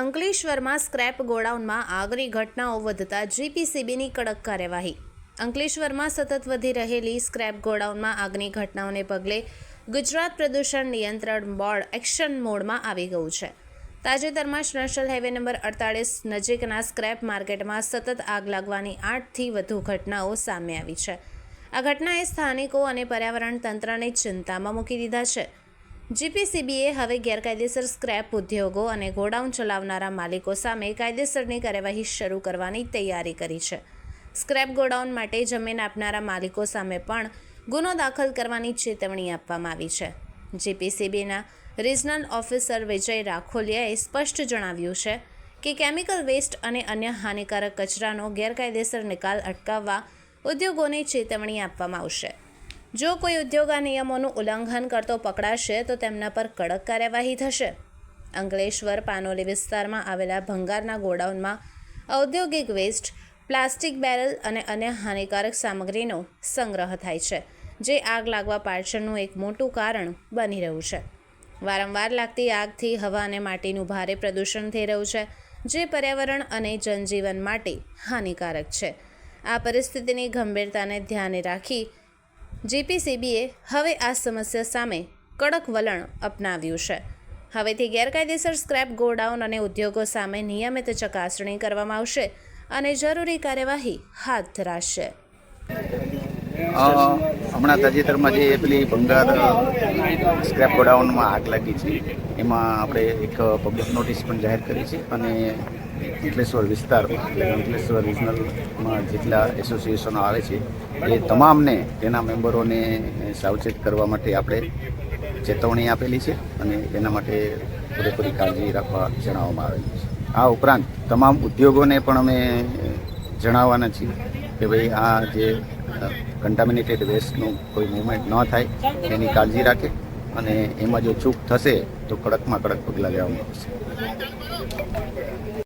અંકલેશ્વરમાં સ્ક્રેપ ગોડાઉનમાં આગની ઘટનાઓ વધતા જીપીસીબીની કડક કાર્યવાહી. અંકલેશ્વરમાં સતત વધી રહેલી સ્ક્રેપ ગોડાઉનમાં આગની ઘટનાઓને પગલે ગુજરાત પ્રદૂષણ નિયંત્રણ બોર્ડ એક્શન મોડમાં આવી ગયું છે. તાજેતરમાં જ નેશનલ હાઈવે નંબર અડતાળીસ નજીકના સ્ક્રેપ માર્કેટમાં સતત આગ લાગવાની આઠથી વધુ ઘટનાઓ સામે આવી છે. આ ઘટનાએ સ્થાનિકો અને પર્યાવરણ તંત્રને ચિંતામાં મૂકી દીધા છે. જીપીસીબીએ હવે ગેરકાયદેસર સ્ક્રેપ ઉદ્યોગો અને ગોડાઉન ચલાવનારા માલિકો સામે કાયદેસરની કાર્યવાહી શરૂ કરવાની તૈયારી કરી છે. સ્ક્રેપ ગોડાઉન માટે જમીન આપનારા માલિકો સામે પણ ગુનો દાખલ કરવાની ચેતવણી આપવામાં આવી છે. જીપીસીબીના રિજનલ ઓફિસર વિજય રાખોલિયાએ સ્પષ્ટ જણાવ્યું છે કે કેમિકલ વેસ્ટ અને અન્ય હાનિકારક કચરાનો ગેરકાયદેસર નિકાલ અટકાવવા ઉદ્યોગોને ચેતવણી આપવામાં આવશે. જો કોઈ ઉદ્યોગ આ નિયમોનું ઉલ્લંઘન કરતો પકડાશે, તો તેમના પર કડક કાર્યવાહી થશે. અંકલેશ્વર પાનોલી વિસ્તારમાં આવેલા ભંગારના ગોડાઉનમાં ઔદ્યોગિક વેસ્ટ, પ્લાસ્ટિક બેરલ અને અન્ય હાનિકારક સામગ્રીનો સંગ્રહ થાય છે, જે આગ લાગવા પાછળનું એક મોટું કારણ બની રહ્યું છે. વારંવાર લાગતી આગથી હવા અને માટીનું ભારે પ્રદૂષણ થઈ રહ્યું છે, જે પર્યાવરણ અને જનજીવન માટે હાનિકારક છે. આ પરિસ્થિતિની ગંભીરતાને ધ્યાને રાખી જીપીસીબીએ હવે આ સમસ્યા સામે કડક વલણ અપનાવ્યું છે. હવેથી ગેરકાયદેસર સ્ક્રેપ, ગોડાઉન અને ઉદ્યોગો સામે નિયમિત ચકાસણી કરવામાં આવશે અને જરૂરી કાર્યવાહી હાથ ધરાશે. હમણાં તાજેતરમાં જે પેલી ભંગાર સ્ક્રેપ ગોડાઉનમાં આગ લાગી છે, એમાં આપણે એક પબ્લિક નોટિસ પણ જાહેર કરી છે અને અંકલેશ્વર વિસ્તારમાં એટલે અંકલેશ્વર રિજનલમાં જેટલા એસોસિએશનો આવે છે, એ તમામને તેના મેમ્બરોને સાવચેત કરવા માટે આપણે ચેતવણી આપેલી છે અને એના માટે પૂરેપૂરી કાળજી રાખવા જણાવવામાં આવેલી છે. આ ઉપરાંત તમામ ઉદ્યોગોને પણ અમે જણાવવાના છીએ કે ભાઈ આ જે કન્ટામિનેટેડ વેસ્ટનું કોઈ મુવમેન્ટ ન થાય, એની કાળજી રાખે અને એમાં જો ચૂક થશે તો કડકમાં કડક પગલાં લેવામાં આવશે.